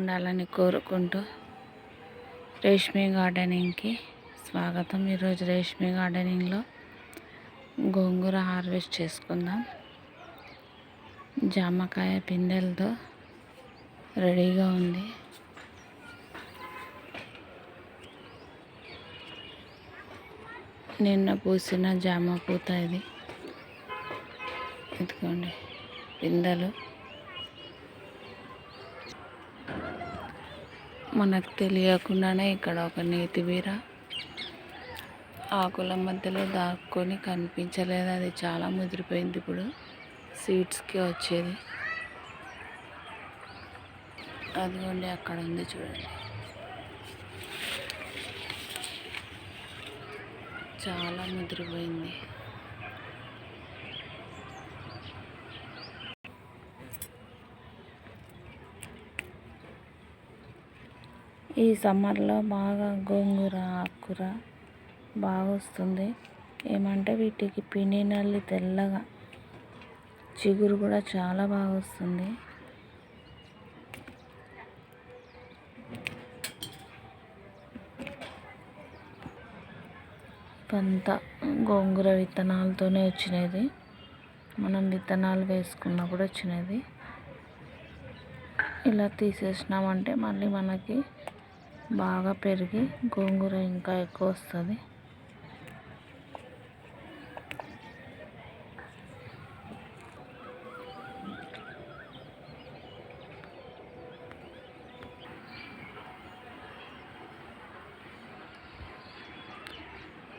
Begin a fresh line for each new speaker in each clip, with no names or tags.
ఉండాలని కోరుకుంటూ రేష్మి గార్డెనింగ్కి స్వాగతం. ఈరోజు రేష్మి గార్డెనింగ్లో గోంగూర హార్వెస్ట్ చేసుకుందాం. జామకాయ పిందెలతో రెడీగా ఉంది. నిన్న పూసిన జామ పూత ఇది. ఎత్తుకోండి పిందెలు. మనకు తెలియకుండానే ఇక్కడ ఒక నేతి బీర ఆకుల మధ్యలో దాక్కొని కనిపించలేదు. అది చాలా ముదిరిపోయింది ఇప్పుడు. సీడ్స్కి వచ్చేది. అదిగోండి అక్కడ ఉంది చూడండి. చాలా ముదిరిపోయింది. ఈ సమ్మర్లో బాగా గోంగూర ఆకుకూర బాగా వస్తుంది ఏమంటే వీటికి పిండి నల్లి తెల్లగా చిగురు కూడా చాలా బాగా వస్తుంది అంతా గోంగూర విత్తనాలతోనే వచ్చినది. మనం విత్తనాలు వేసుకున్నప్పుడు వచ్చినది. ఇలా తీసేసినామంటే మళ్ళీ మనకి బాగా పెరిగి గోంగూర ఇంకా ఎక్కువ వస్తుంది.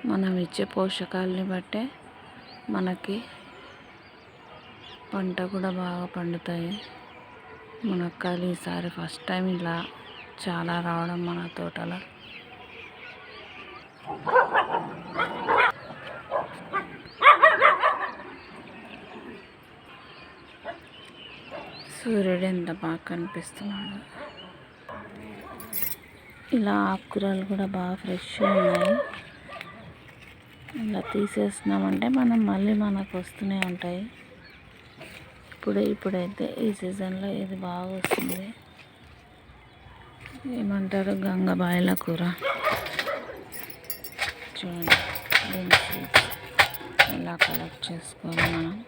మనం ఇచ్చే పోషకాలని బట్టే మనకి పంట కూడా బాగా పండుతాయి. మునక్కాయలు ఈసారి ఫస్ట్ టైం ఇలా చాలా రావడం మన తోటలో. సూర్యుడు ఎంత బాగా కనిపిస్తున్నాడు. ఇలా ఆకుకూరలు కూడా బాగా ఫ్రెష్గా ఉన్నాయి. ఇలా తీసేసినామంటే మనం మళ్ళీ మనకు వస్తూనే ఉంటాయి. ఇప్పుడే ఇప్పుడైతే ఈ సీజన్లో ఇది బాగా వస్తుంది. ఏమంటారు? గంగబాయిల కూర. చూడండి దీని ఇలా కలెక్ట్ చేసుకోవాలి మనం.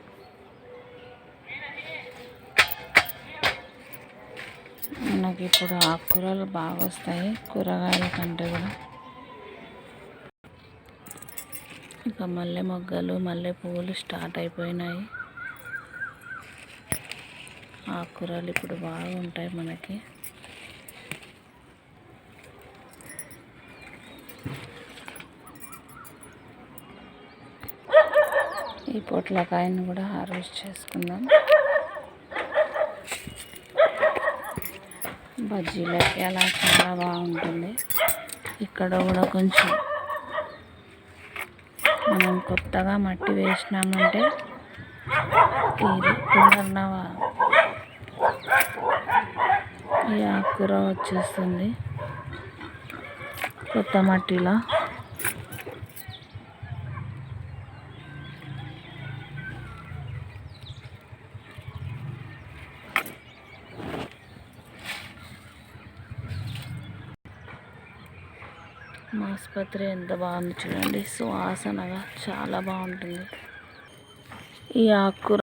మనకి ఇప్పుడు ఆకుకూరలు బాగా వస్తాయి కూరగాయల కంటే కూడా. ఇక మల్లె మొగ్గలు మల్లె పువ్వులు స్టార్ట్ అయిపోయినాయి. ఆకుకూరలు ఇప్పుడు బాగా ఉంటాయి మనకి. ఈ పొట్లకాయను కూడా హార్వెస్ట్ చేసుకుందాం. బజ్జీలకి అలా చాలా బాగుంటుంది. ఇక్కడ కూడా కొంచెం మనం కొత్తగా మట్టి వేసినామంటే ఇది పునర్నవ ఈ ఆకుకూర వచ్చేస్తుంది. కొత్త మట్టిలో. ఆసుపత్రి ఎంత బాగుంది చూడండి. సువాసనగా చాలా బాగుంటుంది. ఈ ఆకుకూర